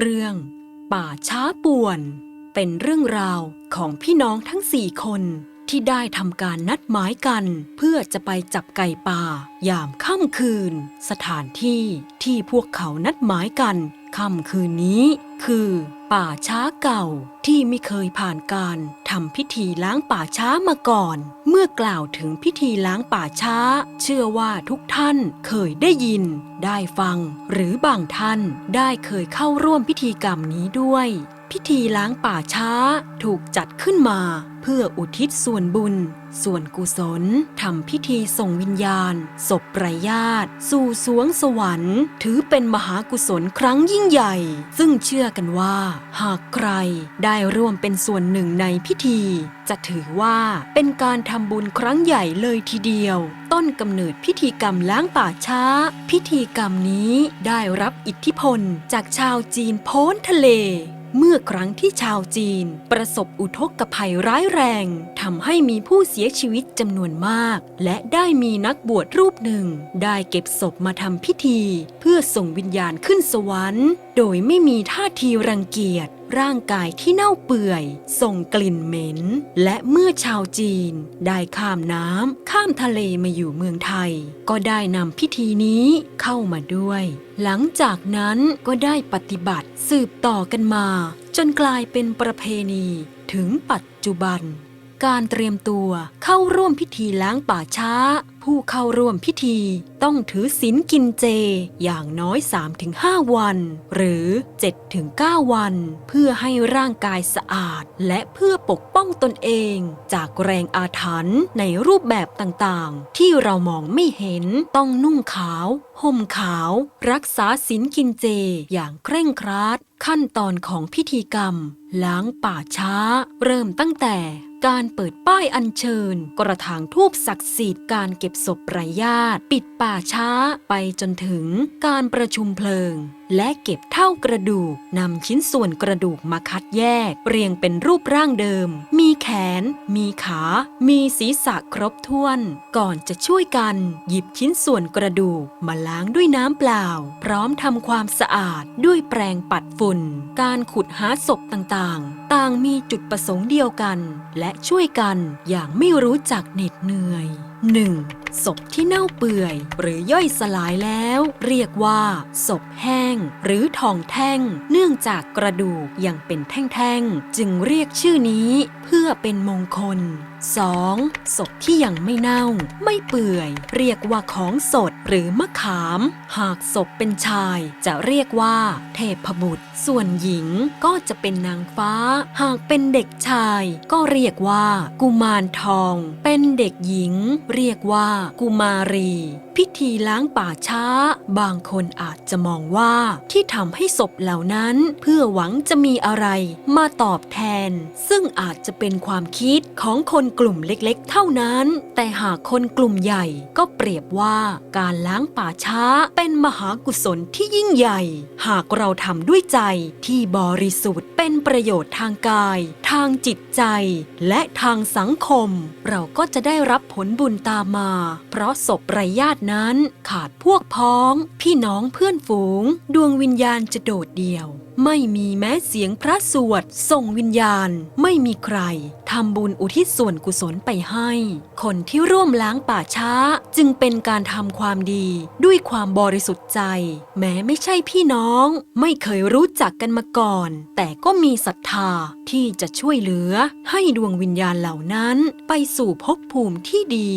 เรื่อง ป่าช้าป่วน เป็นเรื่องราวของพี่น้องทั้งสี่คนที่ได้ทำการนัดหมายกัน เพื่อจะไปจับไก่ป่า ยามค่ำคืน สถานที่ที่พวกเขานัดหมายกัน ค่ำคืนนี้ คือป่าช้าเก่าที่ไม่เคยผ่านการทำพิธีล้างป่าช้ามาก่อน เมื่อกล่าวถึงพิธีล้างป่าช้า เชื่อว่าทุกท่านเคยได้ยิน ได้ฟัง หรือบางท่านได้เคยเข้าร่วมพิธีกรรมนี้ด้วย พิธีล้างป่าช้าถูกจัดขึ้นมา เพื่ออุทิศส่วนบุญ ส่วนกุศลทำพิธีส่งวิญญาณศพไร้ญาติ สู่สวงสวรรค์ ถือเป็นมหากุศลครั้งยิ่งใหญ่ ซึ่งเชื่อกันว่า หากใครได้ร่วมเป็นส่วนหนึ่งในพิธี จะถือว่าเป็นการทำบุญครั้งใหญ่เลยทีเดียว ต้นกำเนิดพิธีกรรมล้างป่าช้า พิธีกรรมนี้ได้รับอิทธิพลจากชาวจีนโพ้นทะเล เมื่อครั้งที่ชาวจีน ประสบอุทกภัยร้ายแรงทำให้มีผู้เสียชีวิตจำนวนมาก และได้มีนักบวชรูปหนึ่ง ได้เก็บศพมาทำพิธี เพื่อส่งวิญญาณขึ้นสวรรค์ โดยไม่มีท่าทีรังเกียจ ร่างกายที่เน่าเปื่อย ส่งกลิ่นเหม็น และเมื่อชาวจีน ได้ข้ามน้ำข้ามทะเลมาอยู่เมืองไทย ก็ได้นำพิธีนี้เข้ามาด้วย หลังจากนั้นก็ได้ปฏิบัติสืบต่อกันมา จนกลายเป็นประเพณีถึงปัจจุบัน การเตรียมตัวเข้าร่วมพิธีล้างป่าช้า ผู้เข้าร่วมพิธีต้องถือศีลกินเจอย่างน้อย 3-5 วัน หรือ 7-9 วัน เพื่อให้ร่างกายสะอาด และเพื่อปกป้องตนเอง จากแรงอาถรรพ์ในรูปแบบต่างๆ ที่เรามองไม่เห็นต้องนุ่งขาว ห่มขาว รักษาศีลกินเจอย่างเคร่งครัดขั้นตอนของพิธีกรรม ล้างป่าช้า เริ่มตั้งแต่การเปิดป้ายอัญเชิญ กระถางทูบศักดิ์สิทธิ์การเก็บศพไร้ญาติ ปิดป่าช้าไปจนถึงการประชุมเพลิง และเก็บเท่ากระดูกนำชิ้นส่วนกระดูกมาคัดแยก เรียงเป็นรูปร่างเดิม มีแขน มีขา มีศีรษะครบถ้วน ก่อนจะช่วยกันหยิบชิ้นส่วนกระดูกมาล้างด้วยน้ำเปล่า พร้อมทำความสะอาดด้วยแปรงปัดฝุ่น การขุดหาศพต่างๆ ต่างมีจุดประสงค์เดียวกัน และช่วยกันอย่างไม่รู้จักเหน็ดเหนื่อย 1. ศพที่เน่าเปื่อยหรือย่อยสลายแล้ว เรียกว่า ศพแห้ง หรือทองแท่ง เนื่องจากกระดูกยังเป็นแท่งๆ จึงเรียกชื่อนี้เพื่อเป็นมงคล 2. ศพที่ยังไม่เน่า ไม่เปื่อย เรียกว่าของสดหรือมะขาม หากศพเป็นชายจะเรียกว่า เทพบุตร ส่วนหญิงก็จะเป็นนางฟ้า หากเป็นเด็กชาย ก็เรียกว่า กุมารทอง เป็นเด็กหญิง เรียกว่า กุมารีพิธีล้างป่าช้า บางคนอาจจะมองว่าที่ทำให้ศพเหล่านั้นเพื่อหวังจะมีอะไรมาตอบแทน ซึ่งอาจจะเป็นความคิดของคนกลุ่มเล็กๆ เท่านั้น แต่หากคนกลุ่มใหญ่ก็เปรียบว่าการล้างป่าช้าเป็นมหากุศลที่ยิ่งใหญ่ หากเราทำด้วยใจที่บริสุทธิ์เป็นประโยชน์ทางกาย ทางจิตใจ และทางสังคม เราก็จะได้รับผลบุญตามมา เพราะศพไร้ญาตินั้นขาดพวกพ้อง พี่น้องเพื่อนฝูง ดวงวิญญาณจะโดดเดี่ยวไม่มีแม้เสียงพระสวดส่งวิญญาณ ไม่มีใครทำบุญอุทิศส่วนกุศลไปให้ คนที่ร่วมล้างป่าช้าจึงเป็นการทำความดีด้วยความบริสุทธิ์ใจ แม้ไม่ใช่พี่น้อง ไม่เคยรู้จักกันมาก่อน แต่ก็มีศรัทธาที่จะช่วยเหลือ ให้ดวงวิญญาณเหล่านั้น ไปสู่ภพภูมิที่ดี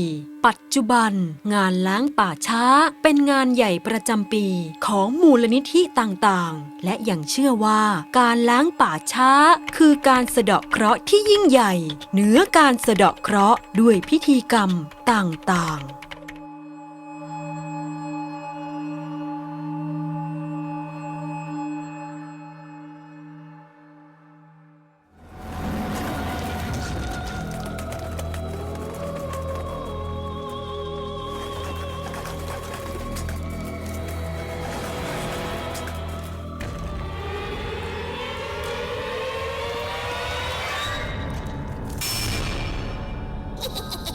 ปัจจุบัน งานล้างป่าช้า เป็นงานใหญ่ประจำปีของมูลนิธิต่างๆ และยังเชื่อชื่อว่าการล้างป่าช้า คือการสะเดาะเคราะห์ที่ยิ่งใหญ่ เหนือการสะเดาะเคราะห์ด้วยพิธีกรรมต่างๆ you